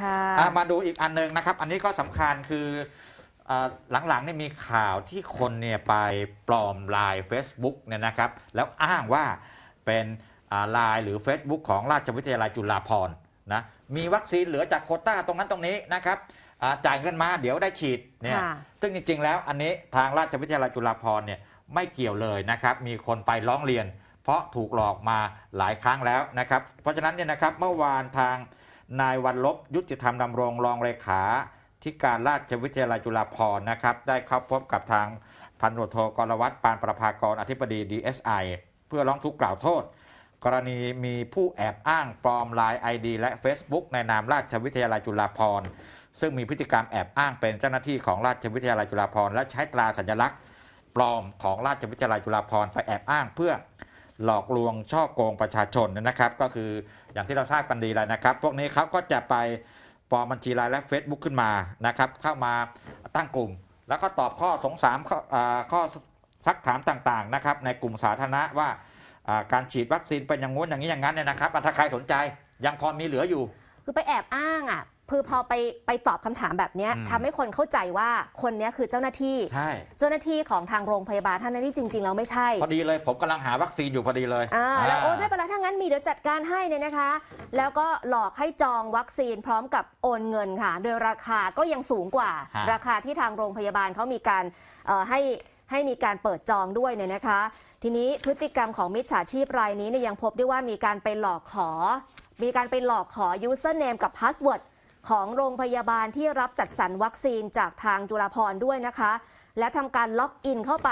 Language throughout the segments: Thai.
ค่ะอะมาดูอีกอันหนึงนะครับ อันนี้ก็สำคัญคืออ่าหลังๆนี่มีข่าวที่คนเนี่ยไปปลอมไลน์ Facebook เนี่ยนะครับ แล้วอ้างว่าเป็นไลน์หรือ Facebook ของราชวิทยาลัยจุฬาภรณ์นะมีวัคซีนเหลือจากโควต้าตรงนั้นตรงนี้นะครับอ่าจ่ายเงินมาเดี๋ยวได้ฉีดเนี่ยค่ะ ซึ่งจริงๆ แล้วอันนี้ทางราชวิทยาลัยจุฬาภรณ์เนี่ยไม่เกี่ยวเลยนะครับ มีคนไปร้องเรียน เพราะถูกหลอกมาหลายครั้งแล้วนะครับ เพราะฉะนั้นเนี่ยนะครับเมื่อวานทาง นายวันลบยุติธรรมดำรงรองเลขาที่การราชวิทยาลัยจุฬาภรณ์นะครับ ได้เข้าพบกับทางพันตำรโทกรวัตรปานประภากรอธิบดี DSI เพื่อร้องทุกข์กล่าวโทษ กรณีมีผู้แอบอ้างปลอมไลน์ ID และ Facebook ในนามราชวิทยาลัยจุฬาภรณ์ซึ่งมีพฤติกรรมแอบอ้างเป็นเจ้าหน้าที่ของราชวิทยาลัยจุฬาภรณ์และใช้ตราสัญลักษณ์ ปลอมของราชวิทยาลัยจุฬาภรณ์ไปแอบอ้างเพื่อ หลอกลวงช่อโกงประชาชนนะครับ ก็คืออย่างที่เราทราบกันดีแล้วนะครับ พวกนี้เขาก็จะไปปลอมบัญชีไลน์และ Facebook ขึ้นมานะครับ เข้ามาตั้งกลุ่ม แล้วก็ตอบข้อสงสารข้อข้อซักถามต่างๆนะครับ ในกลุ่มสาธารณะว่าการฉีดวัคซีนเป็นอย่างงู้นอย่างนี้อย่างนั้นเนี่ยนะครับอะถ้าใครสนใจยังพอมีเหลืออยู่ คือไปแอบอ้างอะ คือพอไปไปตอบคำถามแบบเนี้ยอืม ทำให้คนเข้าใจว่าคนเนี้ยคือเจ้าหน้าที่ ใช่ เจ้าหน้าที่ของทางโรงพยาบาลท่านนั้นที่จริง ๆ แล้วไม่ใช่ พอดีเลยผมกำลังหาวัคซีนอยู่พอดีเลยอ่าแล้วโอ้อ่าไม่เป็นไรถ้างั้นมีเดี๋ยวจัดการให้เนี่ยนะคะ แล้วก็หลอกให้จองวัคซีนพร้อมกับโอนเงินค่ะ โดยราคาก็ยังสูงกว่า ฮะ ราคาที่ทางโรงพยาบาลเขามีการเอ่อให้ให้มีการเปิดจองด้วยเนี่ยนะคะ ทีนี้พฤติกรรมของมิจฉาชีพรายนี้เนี่ยยังพบด้วยว่ามีการไปหลอกขอ มีการไปหลอกขอ username กับ password ของโรงพยาบาลที่รับจัดสรรวัคซีนจากทางจุฬาภรณ์ด้วยนะคะ และทำการล็อกอินเข้าไป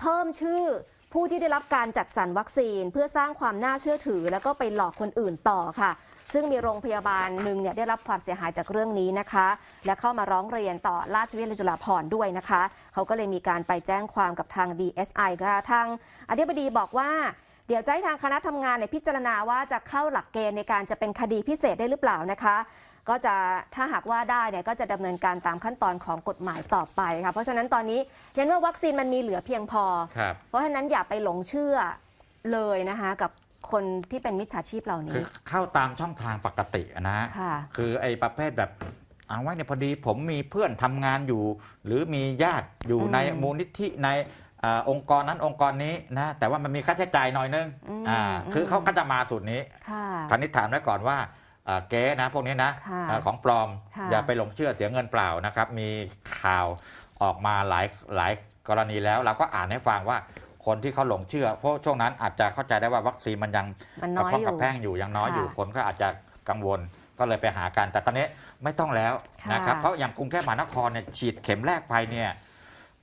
เพิ่มชื่อผู้ที่ได้รับการจัดสรรวัคซีน เพื่อสร้างความน่าเชื่อถือ แล้วก็ไปหลอกคนอื่นต่อค่ะ ซึ่งมีโรงพยาบาลหนึ่งเนี่ยได้รับความเสียหายจากเรื่องนี้นะคะ และเข้ามาร้องเรียนต่อราชวิทยาลัยจุฬาภรณ์ด้วยนะคะ เขาก็เลยมีการไปแจ้งความกับทาง DSI ค่ะทางอธิบดีบอกว่า เดี๋ยวจะให้ทางคณะทำงานในยพิจารณาว่าจะเข้าหลักเกณฑ์ในการจะเป็นคดีพิเศษได้หรือเปล่านะคะ ก็จะถ้าหากว่าได้เนี่ยก็จะดำเนินการตามขั้นตอนของกฎหมายต่อไปค่ะเพราะฉะนั้นตอนนี้ยันว่าวัคซีนมันมีเหลือเพียงพอครับเพราะฉะนั้นอย่าไปหลงเชื่อเลยนะคะกับคนที่เป็นมิจฉาชีพเหล่าคืนี้อเข้าตามช่องทางปกตินะค่ะคือไอ้ประเภทแบบเอาไว้เนี่ยพอดีผมมีเพื่อนทำงานอยู่ หรือมีญาติอยู่อืมในมูลนิธิใน อาองค์กรนั้นองค์กรนี้นะแต่ว่ามันมีค่าใช้จ่ายหน่อยนึงอืมอ่าอืมคือเขาก็จะมาสูตรนี้ค่ะทันนิษฐานไว้ก่อนว่าอ่าเก๊นะพวกนี้นะค่ะอ่าของปลอมค่ะอย่าไปหลงเชื่อเสียเงินเปล่านะครับ มีข่าวออกมาหลายหลายกรณีแล้วเราก็อ่านให้ฟังว่าคนที่เขาหลงเชื่อเพราะช่วงนั้นอาจจะเข้าใจได้ว่าวัคซีนมันยังมันกน้ระอยพ้องอกระยู่แพงอยู่ยังน้อยค่ะอยู่คนก็อาจจะกังวลก็เลยไปหากันแต่ตอนนี้ไม่ต้องแล้วค่ะนะครับเพราะอย่างกรุงเทพมหานครเนี่ยฉีดเข็มแรกไปเนี่ย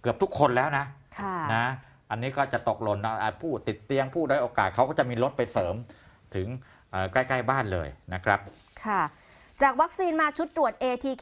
เกือบทุกคนแล้วนะค่ะ นะอันนี้ก็จะตกหล่นนะอ่าผู้ติดเตียงผู้ได้อยโอกาสเขาก็จะมีรถไปเสริมถึงเอ่อใกล้ ๆ บ้านเลยนะครับ ค่ะ จากวัคซีนมาชุดตรวจ ATK